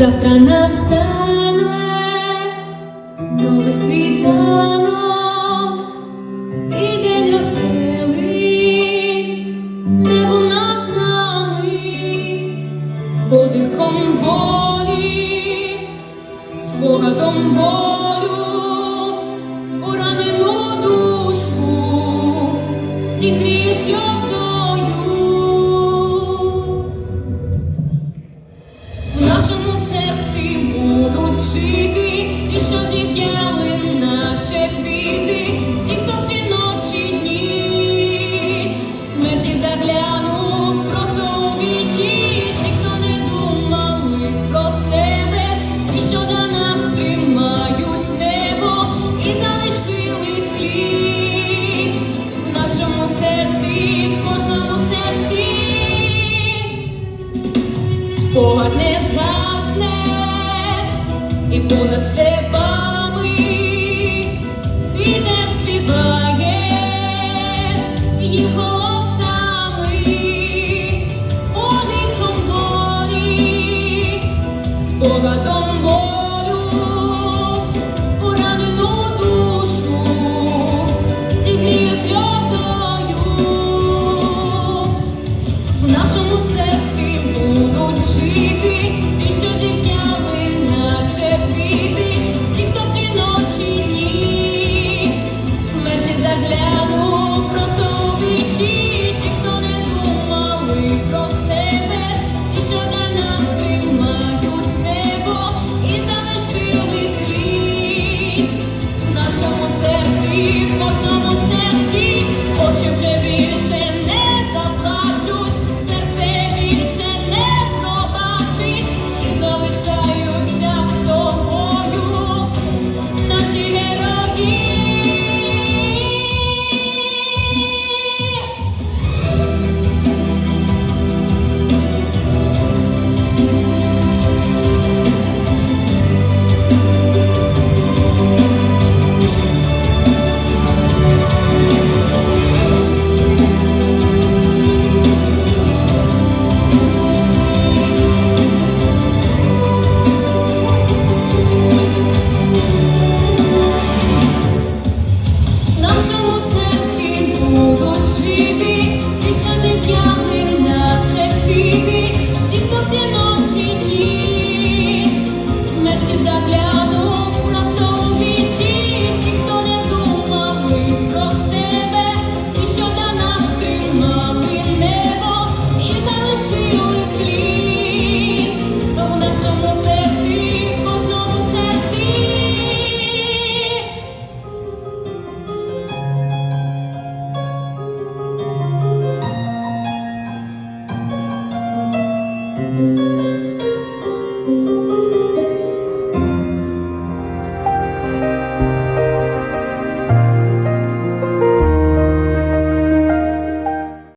Завтра настане новий світанок, і день розстелить небо над нами, подихом волі, спогадом болю, поранену душу, зігріє сльозою. Слід в нашому серці, в кожному серці. Спогад не згасне і понад степами вітер співає їх голосами, подихом волі, спогадом